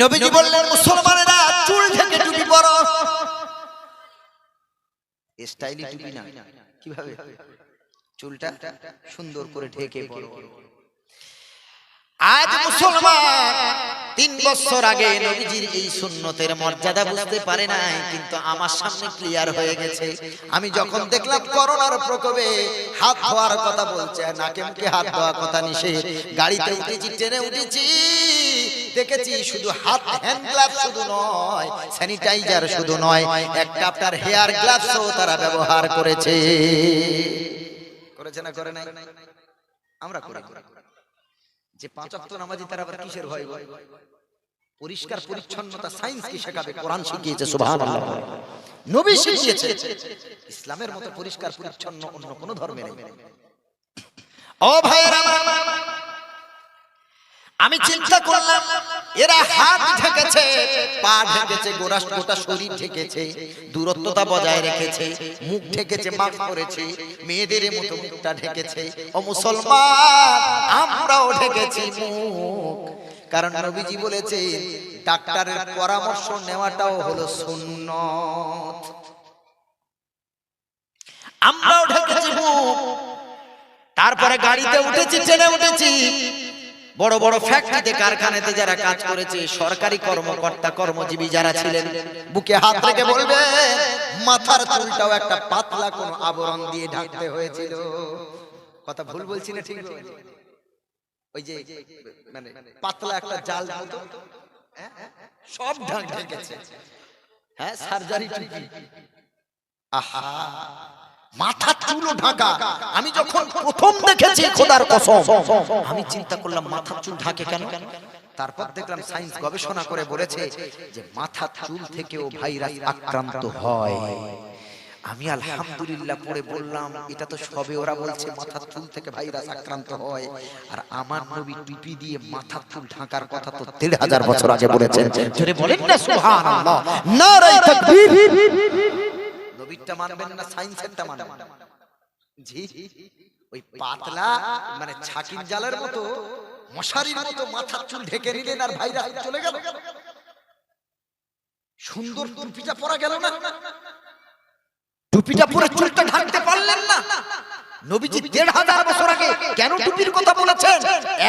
নবীজি বললেন মুসলমানেরা চুল থেকে টুপি পরো। স্টাইলি টুপি না। কীভাবে? চুলটা সুন্দর করে ঢেকে পরো। আজ মুসলমান তিন বছর আগে নবীজির এই সুন্নতের মর্যাদা বুঝতে পারে নাই কিন্তু আমার সামনে ক্লিয়ার হয়ে গেছে। আমি যখন দেখলাম করোনার প্রকোপে হাত ধোয়ার কথা বলছে নাকে মুখে হাত ধোয়া কথা নিষেধ গাড়িতে উঠেছি ট্রেনে উঠেছি দেখেছি শুধু হাত হ্যান্ড গ্লাভ শুধু নয় স্যানিটাইজার শুধু নয় একটা আপনার হেয়ার গ্লাভসও তারা ব্যবহার করেছে। করেছে না করে নাই? আমরা করি। যে পাঁচ ওয়াক্ত নামাজি তারা আবার কিসের ভয়? ভয়? পরিষ্কার পরিচ্ছন্নতা সায়েন্স কি শেখাবে? কোরআন শিখিয়েছে সুবহানাল্লাহ। নবী শিখিয়েছে ইসলামের মতো পরিষ্কার পরিচ্ছন্ন অন্য কোন ধর্মে নেই। ও ভাইয়েরা আমি চিন্তা করলাম এরা হাত ঢেকেছে পা ঢেকেছে গোটা শরীর ঢেকেছে দূরত্বতা বজায় রেখেছে মুখ ঢেকেছে মাস্ক করেছে মেয়েদের মতো মুখটা ঢেকেছে ও মুসলমান আমরাও ঢেকেছি মুখ। কারণ নবীজি বলেছে ডাক্তারের পরামর্শ নেওয়াটাও হলো সুন্নত। আমরাও ঢেকেছি মুখ। তারপরে গাড়িতে উঠেছি ট্রেনে উঠেছি বড় বড় ফ্যাক্টরিতে কারখানাতে যারা কাজ করেছে সরকারি কর্মকর্তা কর্মজীবী যারা ছিলেন বুকে হাত রেখে বলবে মাথার চুলটাও একটা পাতলা কোন আবরণ দিয়ে ঢাকতে হয়েছিল। কথা ভুল বলছি না ঠিক? ওই যে মানে পাতলা একটা জাল মতো হ্যাঁ? সব ঢাক ঢেকেছে। হ্যাঁ সার্জারি টুপি। আহা! মাথা চুলো ঢাকা। আমি যখন প্রথম দেখেছি খোদার কসম আমি চিন্তা করলাম মাথার চুল ঢাকে কেন? তারপর দেখলাম সায়েন্স গবেষণা করে বলেছে যে মাথা চুল থেকেও ভাইরাস আক্রান্ত হয়। আমি আলহামদুলিল্লাহ পড়ে বললাম এটা তো সবে ওরা বলছে মাথার চুল থেকে ভাইরাস আক্রান্ত হয়। আর আমার নবী টুপি দিয়ে মাথার চুল ঢাকার কথা তো দেড় হাজার বছর আগে বলেছেন। জোরে বলেন না সুবহানাল্লাহ। নারায়ে তাকবীর। নবীরটা মানবেন না সায়েন্সেরটা মানবেন জি ওই পাতলা মানে ছাকির জালের মতো মশারির মতো মাথার চুল ঢেকে নিলেন আর ভাইরাস চলে গেল। সুন্দর টুপিটা পরা গেল না? টুপিটা পরে চুলটা ঢাকতে পারলেন না। নবীজি দেড় হাজার বছর আগে কেন টুপির কথা বলেছেন?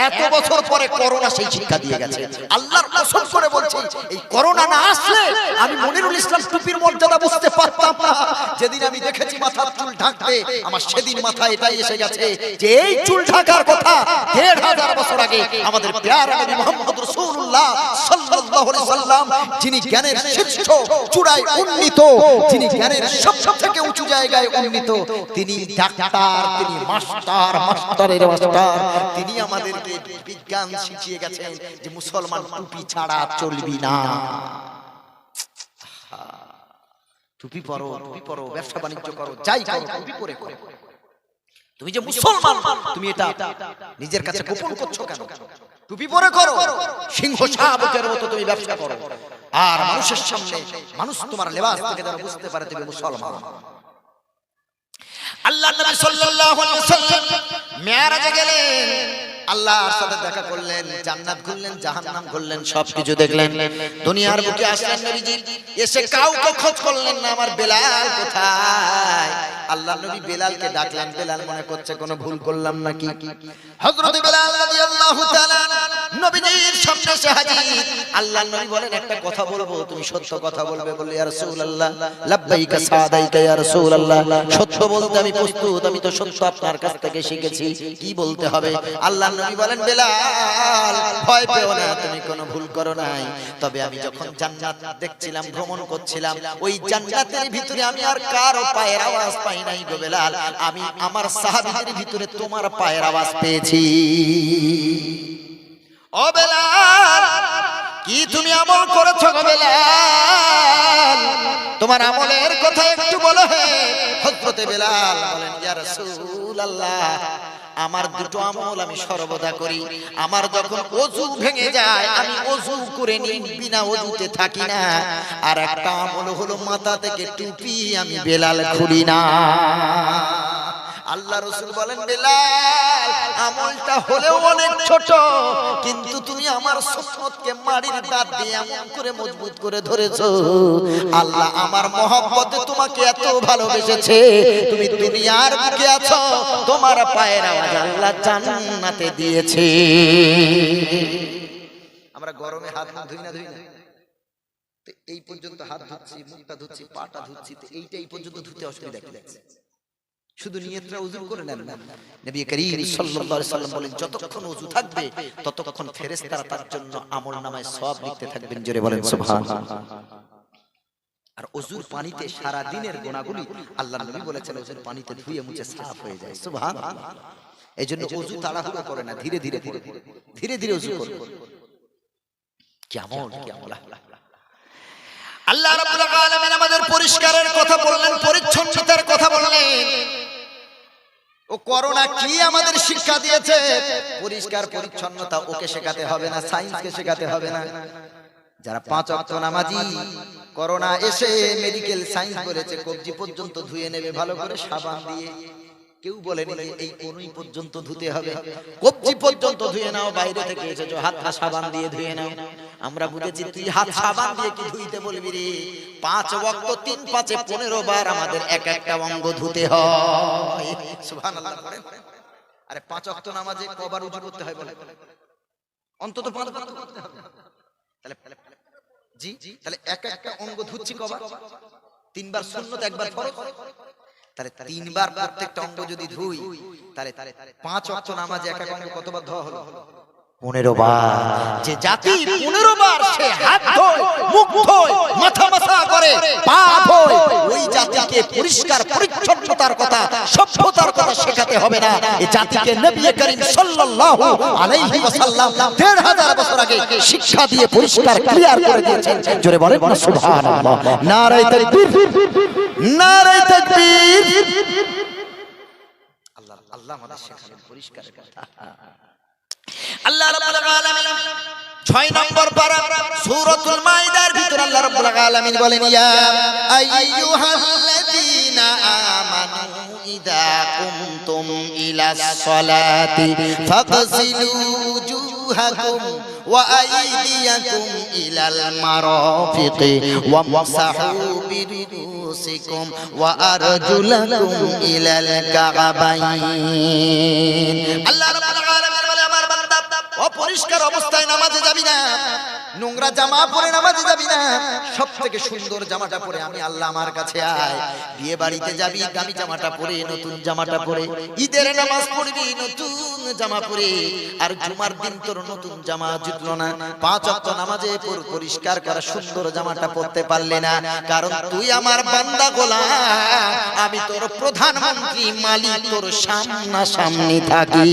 এত বছর পরে করোনা সেই শিক্ষা দিয়ে গেছে। আল্লাহর কসম করে বলছি, এই করোনা না আসলে আমি মনিরুল ইসলাম টুপির মর্যাদা বুঝতে পারতাম না। যেদিন আমি দেখেছি মাথার চুল ঢাকতে, আমার সেদিন মাথা এটাই এসে গেছে যে এই চুল ঢাকার কথা দেড় হাজার বছর আগে আমাদের প্যার নবী মোহাম্মদ রাসূলুল্লাহ সাল্লাল্লাহু সাল্লাম, যিনি জ্ঞানের শীর্ষ, চূড়ায় উন্নীত, যিনি জ্ঞানের সব থেকে উঁচু জায়গায় উন্নীত, তিনি ডাক্তার তিনি মাস্টার, মাস্টারের মাস্টার। তিনি আমাদেরকে বিজ্ঞান শিখিয়ে গেছেন যে মুসলমান টুপি ছাড়া চলবি না। টুপি পরো টুপি পরো, ব্যবসা বাণিজ্য করো, যাই টুপি পরে করো। তুমি যে মুসলমান, তুমি এটা নিজের কাছে গোপন করছ কেন? টুপি পরে করো, সিংহ শাবকের মতো তুমি ব্যবসা করো। আর মানুষের সামনে মানুষ তোমার লেবাস থেকে যেন বুঝতে পারে তুমি মুসলমান। আল্লাহ নবী সাল্লাল্লাহু আলাইহি ওয়াসাল্লাম গেলেন। আল্লাহর সাথে দেখা করলেন জান্নাত ঘুরলেন জাহান্নাম ঘুরলেন সবকিছু দেখলেন। দুনিয়ার বুকে আসলেন নবীজি এসে কাউকে খোঁজ করলেন না আমার বেলাল কোথায়? আল্লাহ নবী বেলালকে ডাকলেন বেলাল মনে করছে কোনো ভুল করলাম নাকি? হযরত বেলাল রাদিয়াল্লাহু তাআলা নবীজির সামনে এসে হাজির। আল্লাহ নবী বলেন একটা কথা বলব তুমি সত্য কথা বলবে। বলে ইয়া রাসূলুল্লাহ লাব্বাইকা সাদাইকা ইয়া রাসূলুল্লাহ সত্য বলতে আমি প্রস্তুত আমি তো সত্য আপনার কাছ থেকে শিখেছি কি বলতে হবে? আল্লাহ নবী বলেন বেলাল ভয় পেও না। তুমি কোনো ভুল করো নাই। তবে আমি যখন জান্নাত দেখছিলাম ভ্রমণ করছিলাম ওই জান্নাতের ভিতরে আমি আর কারও পায়ের আওয়াজ পাই নাই গো বেলাল। আমি আমার সাহাবীদের ভিতরে তোমার পায়ের আওয়াজ পেয়েছি। ও বেলাল কি তুমি আমল করেছ গো বেলাল? তোমার আমলের কথা একটু বলো হে। হযরতে বেলাল বলেন ইয়া রাসূলুল্লাহ আমার দুটো আমল আমি সর্বদা করি। আমার যখন অজু ভেঙে যায় আমি অজু করে নিই বিনা অজুতে থাকি না। আর একটা আমল হলো মাথা থেকে টুপি আমি বেলাল খুলি না। আল্লাহ রসুল বলেন, বেলাল, আমলটা হলেও অনেক ছোট, কিন্তু তুমি আমার সুন্নতকে মাড়ির দাঁত দিয়ে এমন করে মজবুত করে ধরেছো। আল্লাহ আমার মহব্বতে তোমাকে এত ভালোবেসেছে। তুমি দুনিয়ার বুকে আছো, তোমার পায়ের আওয়াজ আল্লাহ জান্নাতে দিয়েছে। আমরা গরমে হাত মুখ ধুই না ধুই না। এই পর্যন্ত হাত ধুচ্ছি, মুখটা ধুচ্ছি, পাটা ধুচ্ছি এইটা এই পর্যন্ত ধুতে অসুবিধা শুধু নিয়তটা উজু করে নেন না। নবী করিম সাল্লাল্লাহু আলাইহি সাল্লাম বলেন যতক্ষণ উজু থাকবে ততক্ষণ ফেরেশতারা তার জন্য আমল নামায় সওয়াব লিখতে থাকবেন জোরে বলেন সুবহানাল্লাহ আর অজুর পানিতে সারা দিনের গোনাগুলি আল্লাহ নবী বলেছেন অজুর পানিতে ধুয়ে মুছে সাফ হয়ে যায়। সুবহানাল্লাহ এই জন্য অজু তাড়াহুড়ো করে না ধীরে ধীরে ধীরে ধীরে ধীরে অজু করবে কেমন কেমন আল্লাহ। রাব্বুল আলামিন আমাদের পরিষ্কারের কথা বললেন পরিচ্ছন্নতার কথা বললেন ও করোনা কি আমাদের শিক্ষা দিয়েছে? পরিষ্কার পরিচ্ছন্নতা ওকে শেখাতে হবে না, সায়েন্সকে শেখাতে হবে না। যারা পাঁচ অক্ট নামাজি, করোনা এসে মেডিকেল সায়েন্স বলেছে কবজি পর্যন্ত ধুয়ে নেবে, ভালো করে সাবান দিয়ে। কেউ বলেনি যে এই কোনই পর্যন্ত ধুতে হবে। কবজি পর্যন্ত ধুয়ে নাও, বাইরে থেকে এসেছ হাতটা সাবান দিয়ে ধুয়ে নাও। আমরা বুঝেছি তুই হাত সাবান দিয়ে কি ধুইতে বলবি রে? পাঁচ ওয়াক্ত তিন পাঁচে পনেরো বার আমাদের এক একটা অঙ্গ ধুতে হয়। সুবহানাল্লাহ পড়েন। আরে পাঁচ ওয়াক্ত নামাজে কবার উজু করতে হয় বলে? অন্তত পাঁচ বার তো করতে হবে। তাহলে জি তাহলে এক একটা অঙ্গ ধুচ্ছি কবার? তিনবার সুন্নত একবার ফরজ? তাহলে তিনবার প্রত্যেকটা অঙ্গ যদি ধুই তাহলে পাঁচ অক্ট নামাজে এক এক অঙ্গ কতবার ধোয়া হলো? পনেরো বার। যে জাতি পনেরো বার সে হাত ধোয়, মুখ ধোয়, মাথা মাথা করে, পা ধোয়, ওই জাতিকে পরিষ্কার পরিচ্ছন্নতার কথা, সভ্যতার কথা শেখাতে হবে না। এই জাতিকে নবী করিম সাল্লাল্লাহু আলাইহি ওয়াসাল্লাম দেড় হাজার বছর আগে শিক্ষা দিয়ে পরিষ্কার ক্লিয়ার করে দিয়েছেন। জোরে সুবহানাল্লাহ। নারায়ে তাকবীর। নারায়ে তাকবীর। আল্লাহ আল্লাহ আমাদের পরিষ্কার কথা। আল্লাহ রাব্বুল আলামিন ছয় নম্বর পারা সূরাতুল মাইদার ভিতর আল্লাহ রাব্বুল আলামিন বলেন, ইয়া আইয়ুহাল্লাযীনা আমানু ইযা কুমতুম ইলাস সালাতি ফাগসিলু উজুহাকুম ওয়া আইদিয়াকুম ইলাল মারাফিqi ওয়ামসাহু বিরুসিকুম ওয়া আরজুলাকুম ইলাল কাবাইন। আল্লাহ অপরিষ্কার অবস্থায় নামাজে যাবি না। নোংরা জামা পরে নামাজে যাবি না। সব থেকে সুন্দর জামাটা পরে আমি আল্লাহ আমার কাছে আয়। বিয়ে বাড়িতে যাবি, দামি জামাটা পরে, নতুন জামাটা পরে। ঈদের নামাজ পড়বি, নতুন জামা পরে। আর জুমার দিন তোর নতুন জামা জুটলো না। পাঁচ অক্ট নামাজে পর পরিষ্কার করা, সুন্দর জামাটা পরতে পারলে না। কারণ তুই আমার বান্দা গোলাম। আমি তোর প্রধানমন্ত্রী, মালিক তোর সামনা সামনে থাকি।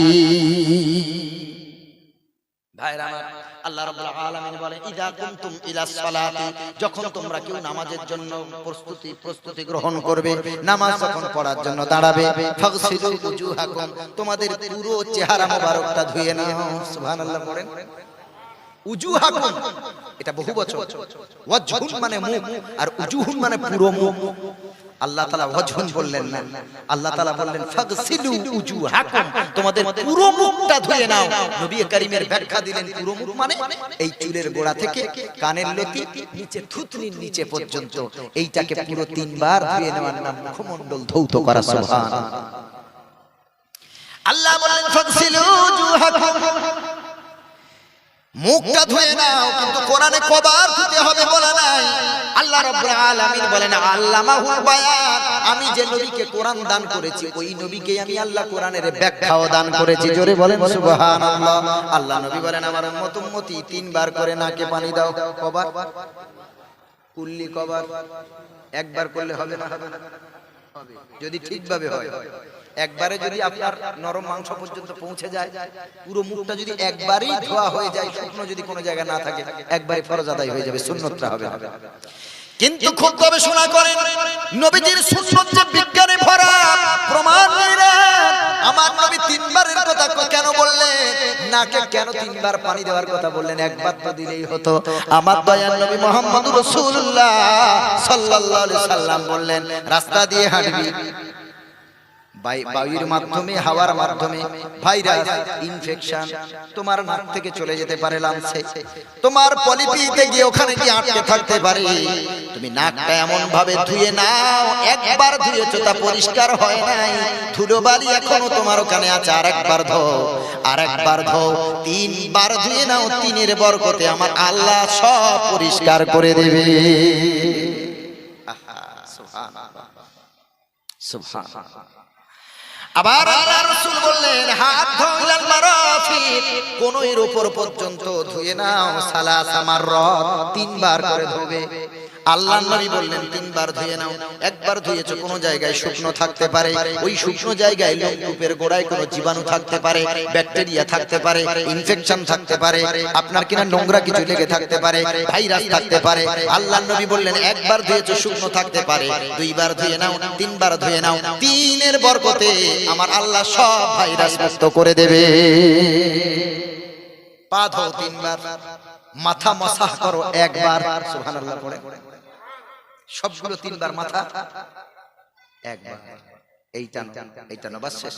যখন তোমরা কেউ নামাজের জন্য প্রস্তুতি প্রস্তুতি গ্রহণ করবে, নামাজ যখন পড়ার জন্য দাঁড়াবে। ফাগসিলু উজুহাকুম, তোমাদের পুরো চেহারা মোবারকটা ধুয়ে নাও। সুবহানাল্লাহ পড়েন এটা বহু বচন ওয়াজহুন মানে মুখ আর উজুহুন মানে পুরো মুখ। আল্লাহ তাআলা ওয়াজহুন বললেন না। আল্লাহ তাআলা বললেন ফাগসিলু উজুহাকুম। তোমাদের পুরো মুখটা ধুয়ে নাও। নবী করিমের ব্যাখ্যা দিলেন পুরো মুখ মানে এই চুলের গোড়া থেকে কানের লতি নিচে থুতনির নিচে পর্যন্ত। এইটাকে পুরো তিনবার ধুয়ে নেওয়ার নাম মুখমণ্ডল ধৌত করা সুবহানাল্লাহ আল্লাহ বললেন ফাগসিলু উজুহাকুম। মুখটা ধুয়ে নাও, কিন্তু কোরআনে কবার ধুতে হবে নাই। আল্লাহ আলামিন বলেন বায়ান, আমি যে নবীকে কোরআন দান করেছি, ওই নবীকে আমি আল্লাহ কোরআনের ব্যাখ্যাও দান করেছি। জোরে বলেন, সুবহানাল্লাহ। আল্লাহ নবী বলেন, আমার উম্মত উম্মতি, তিনবার করে নাকে পানি দাও। কবার? কুল্লি কবার? একবার করলে হবে না হবে না? যদি ঠিকভাবে হয় একবারে যদি আপনার নরম মাংস পর্যন্ত পৌঁছে যায়, পুরো মুখটা যদি একবারেই ধোয়া হয়ে যায়, শুকনো যদি কোনো জায়গা না থাকে একবারে ফরজ আদায় হয়ে যাবে, সুন্নতটা হবে কিন্তু খুব গবেষণা করেন, নবীজির সুন্নত যে বিজ্ঞানে ভরা, প্রমাণ নেই। আমার নবী তিনবারের কথা কেন বললেন? নাকে কেন তিনবার পানি দেওয়ার কথা বললেন? একবার তো দিলেই হতো। আমার দয়াল নবী মোহাম্মদ রাসূলুল্লাহ সাল্লাল্লাহু আলাইহি সাল্লাম বললেন, রাস্তা দিয়ে হাঁটবি। বায়ুর মাধ্যমে হাওয়ার মাধ্যমে ভাইরাস ইনফেকশন তোমার নাক থেকে চলে যেতে পারে লাংসে তোমার পলিপিতে গিয়ে ওখানে গিয়ে আটকে থাকতে পারে। তুমি নাকটা এমন ভাবে ধুয়ে নাও একবার ধুয়েছো তা পরিষ্কার হয় নাই। ধুলো বালি এখনও তোমার ওখানে আছে আরেকবার ধো আরেকবার ধো তিনবার ধুয়ে নাও তিনের বরকতে আমার আল্লাহ সব পরিষ্কার করে দেবে। আহা, সুবহানাল্লাহ। সুবহানাল্লাহ। আবার আল্লাহ রাসূল বললেন, হাত ধোলাল মারাফিক। কোন এর উপর পর্যন্ত ধুয়ে নাও সালাসা মাররাত তিনবার করে ধোবে। আল্লাহ নবী বললেন তিনবার ধুয়ে নাও। একবার ধুয়েছো কোনো জায়গায় শুকনো থাকতে পারে। ওই শুকনো জায়গায় লোমকূপের গোড়ায় কোনো জীবাণু থাকতে পারে ব্যাকটেরিয়া থাকতে পারে ইনফেকশন থাকতে পারে আপনার কিনা নোংরা কিছু লেগে থাকতে পারে ভাইরাস থাকতে পারে আল্লাহ নবী বললেন একবার ধুয়েছো শুকনো থাকতে পারে দুইবার ধুয়ে নাও তিনবার ধুয়ে নাও তিনের বরকতে আমার আল্লাহ সব ভাইরাস মুক্ত করে দেবে পা ধো তিনবার মাথা মসাহ করো একবার সুবহানাল্লাহ পড়ে সবগুলো তিনবার মাথা একবার। এইটা না, এইটা না বাস শেষ।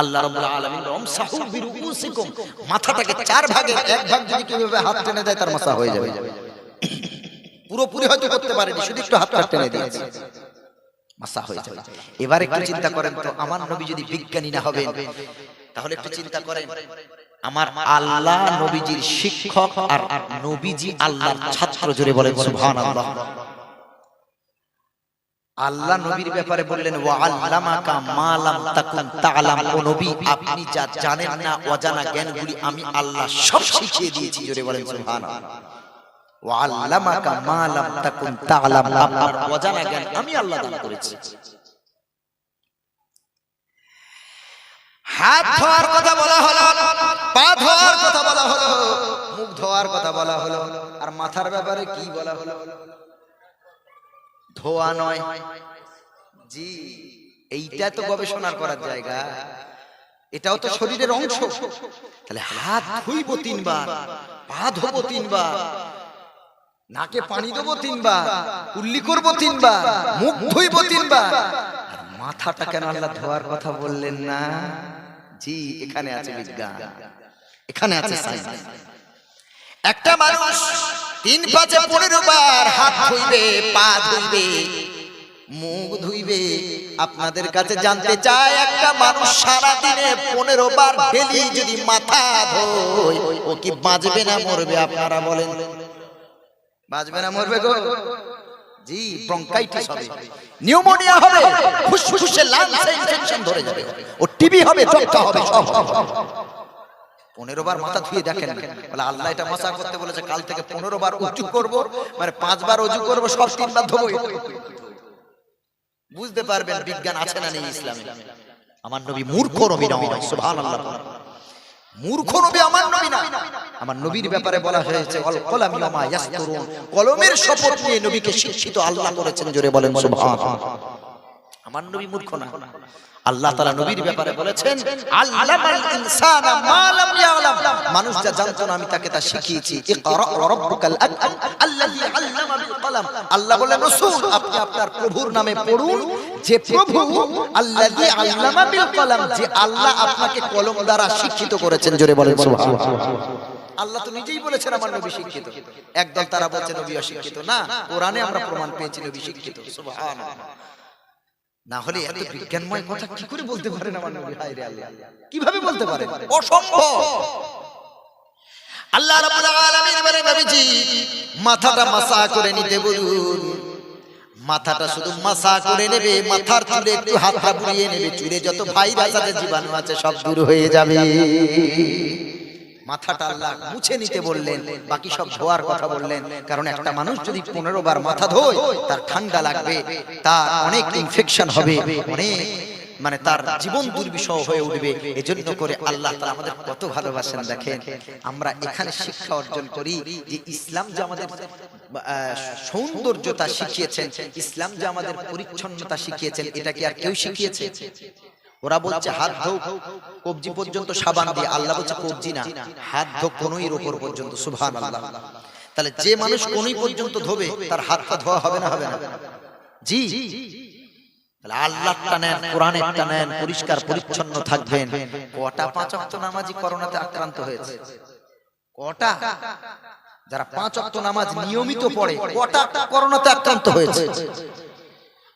আল্লাহ রাব্বুল আলামিন রামসাহু বিরুউসিকুম। মাথাটাকে চার ভাগে এক ভাগ যদি কীভাবে হাত টেনে দেয় তার মাথা হয়ে যাবে। পুরোপুরি হয়তো করতে পারেনি শুধু একটু হাতটা টেনে দিয়েছে। মাসা হয়ে যাবে। এবার একটু চিন্তা করেন তো আমার নবী যদি বিজ্ঞানী না হবেন তাহলে একটু চিন্তা করেন। আমার আল্লাহ নবীজির শিক্ষক আর নবীজি আল্লাহর ছাত্র বলেন সুবহানাল্লাহ। আল্লাহ নবীর ব্যাপারে বললেন মা লাম তাকুন তাআলাম ও নবী, আপনি যা জানেন না অজানা জ্ঞানগুলি আমি আল্লাহ সব শিখিয়ে দিয়েছি, জোরে বলেন সুবহানাল্লাহ। ওয়া মা লাম তাকুন তাআলাম আপনার অজানা জ্ঞান আমি আল্লাহ দান করেছি। হাত ধোয়ার কথা বলা হলো পা ধোয়ার কথা বলা হলো মুখ ধোয়ার কথা বলা হলো আর মাথার ব্যাপারে কি বলা হলো? ধোয়া নয়। জি এইটা তো গবেষণা করার জায়গা। এটাও তো শরীরের অংশ। তাহলে হাত ধুইব তিনবার পা ধোবো তিনবার নাকে পানি দেবো তিনবার কুল্লি করব তিনবার মুখ ধুইব তিনবার। আর মাথাটা কেন আল্লাহ ধোয়ার কথা বললেন না? জি এখানে আছে বিজ্ঞান। এখানে আছে সায়েন্স একটা মানুষ তিন পাঁচে পনেরো বার হাত ধুইবে পা ধুইবে মুখ ধুইবে। আপনাদের কাছে জানতে চায় একটা মানুষ সারা দিনে পনেরো বার ডেলি যদি মাথা ধোয় ও কি বাঁচবে না মরবে আপনারা বলেন। বাঁচবে না মরবে গো। জি ব্রঙ্কাইটিস হবে। নিউমোনিয়া হবে। ফুসফুসে লাংসে ইনফেকশন ধরে যাবে। ও টিবি হবে যক্ষা হবে সব পনেরো বার মাথা ধুয়ে দেখেন। বলে আল্লাহ এটা মশা করতে বলেছে। কাল থেকে পনেরো বার উঁচু করব। মানে পাঁচবার উঁচু করব সব তিনবার ধোবো। বুঝতে পারবেন বিজ্ঞান আছে না নেই ইসলামে। আমার নবী মূর্খ নবী নয় সুবহানাল্লাহ মূর্খ নবী আমার নবী না। আমার নবীর ব্যাপারে বলা হয়েছে কলমের শপথ নিয়ে নবীকে শিক্ষিত আল্লাহ করেছেন, জোরে বলেন আমার নবী মূর্খ না। আল্লাহ তাআলা নবীর ব্যাপারে বলেছেন, আল্লামাল ইনসানা মা লাম ইয়ালাম। মানুষ যা জানতো না, আমি তাকে তা শিখিয়েছি। ইকরা রাব্বুকাল আকরাম আল্লাযী আল্লামা বিল কলম আল্লাহ বলেন রাসূল, আপনি আপনার প্রভুর নামে পড়ুন। যে প্রভু, আল্লাযী আল্লামা বিল কলম, যে আল্লাহ আপনাকে কলম দ্বারা শিক্ষিত করেছেন। জোরে বলেন, সুবহানাল্লাহ। আল্লাহ তো নিজেই বলেছেন, আমার নবী শিক্ষিত। একদল তারা বলছে, নবী অশিক্ষিত। না, কোরআনে আমরা প্রমাণ পেয়েছি, নবী শিক্ষিত। না হলে এত বিজ্ঞানময় কথা কি করে বলতে পারেন আমার নবী? হায় রে আল্লাহ। কীভাবে বলতে পারেন? অসম্ভব। আল্লাহ রাব্বুল মাথাটা মাসা করে নিতে বলুন। মাথাটা শুধু মাসা করে নেবে, মাথার চুলে একটু হাতটা বুলিয়ে নেবে। চুলে যত ভাইরাস আছে, জীবাণু আছে, সব দূর হয়ে যাবে। মাথাটা আল্লাহ মুছে নিতে বললেন, বাকি সব ধোয়ার কথা বললেন। কারণ একটা মানুষ যদি পনেরো বার মাথা ধোয়, তার ঠান্ডা লাগবে, তার অনেক ইনফেকশন হবে, অনেক। মানে তার জীবন দুর্বিষহ হয়ে উঠবে। এজন্য করে আল্লাহ তাআলা আমাদের কত ভালোবাসেন দেখেন। আমরা এখানে শিক্ষা অর্জন করি যে ইসলাম যে আমাদের সৌন্দর্যতা শিখিয়েছেন ইসলাম যে আমাদের পরিচ্ছন্নতা শিখিয়েছেন এটা কি আর কেউ শিখিয়েছে? ওরা বলছে হাত ধো কবজি পর্যন্ত সাবান দিয়ে আল্লাহ বলছে কবজি না হাত ধো কোনই উপর পর্যন্ত সুবহান আল্লাহ তাহলে যে মানুষ কোনই পর্যন্ত ধোবে তার হাতটা ধোয়া হবে না হবে না। জি।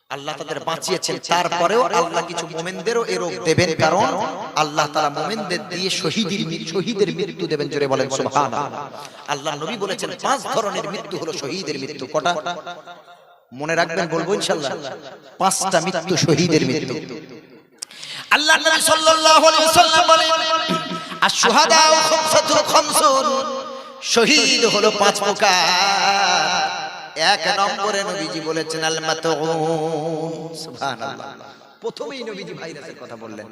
আল্লাহ তাদের বাঁচিয়েছেন। তারপরেও আল্লাহ কিছু মোমেনদেরও এ রোগ দেবেন, কারণ আল্লাহ তারা মোমেনদের দিয়ে শহীদের শহীদের মৃত্যু দেবেন, জোরে বলেন আল্লাহ নবী বলেছেন, পাঁচ ধরনের মৃত্যু হলো শহীদের মৃত্যু। কটা? মনে রাখবেন বলব ইনশাআল্লাহ পাঁচটা মৃত্যু শহীদের মৃত্যু। আল্লাহ নবী সাল্লাল্লাহু আলাইহি ওয়াসাল্লাম বলেন আশ-শুহাদা খামসাতুল খামসুন শহীদ হলো পাঁচ প্রকার। এক নম্বরে নবীজি বলেছেন আল মাতউন সুবহানাল্লাহ। প্রথমেই নবীজি ভাইরাসের কথা বললেন।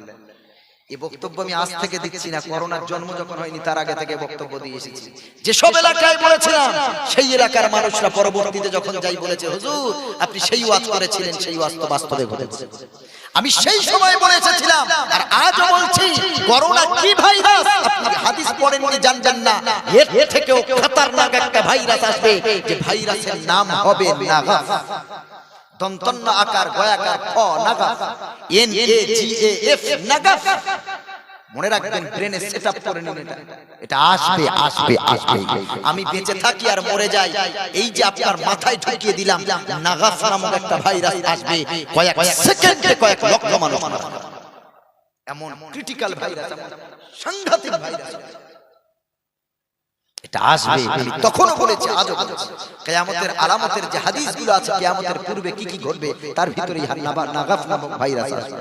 এই বক্তব্য আমি আজ থেকে দিচ্ছি না করোনার জন্ম যখন হয়নি তার আগে থেকে বক্তব্য দিয়ে এসেছি যেসব এলাকায় বলেছিলাম সেই এলাকার মানুষরা পরবর্তীতে যখন যাই বলেছে হুজুর আপনি সেই ওয়াজ করেছিলেন সেই ওয়াজ তো বাস্তবে ঘটেছে। আমি সেই সময় বলে এসেছিলাম আর আজও বলছি করোনা কি ভাইরাস? আপনি হাদিস পড়েননি জানবেন না। এর থেকেও খতরনাক একটা ভাইরাস আসবে যে ভাইরাসের নাম হবে নাগাস দন্তন্য আকার গয়াকার খ Nagas N, A, G, A, F Nagas মনে রাখবেন ব্রেনে করে নিন এটা। এটা আসবে আসবে আসবে। আমি বেঁচে থাকি আর মরে যাই। এই যে আপনার মাথায় ঢুকিয়ে দিলাম নাগাস নামক একটা ভাইরাস আসবে। কয়েক সেকেন্ডে কয়েক লক্ষ মানুষ এমন ক্রিটিক্যাল ভাইরাস সাংঘাতিক ভাইরাস। এটা আসবে তখনও বলেছি আজও কেয়ামতের আলামতের যে হাদিসগুলো আছে কেয়ামতের পূর্বে কি কি ঘটবে তার ভিতরে নাগাফ নামক ভাইরাস আসবে।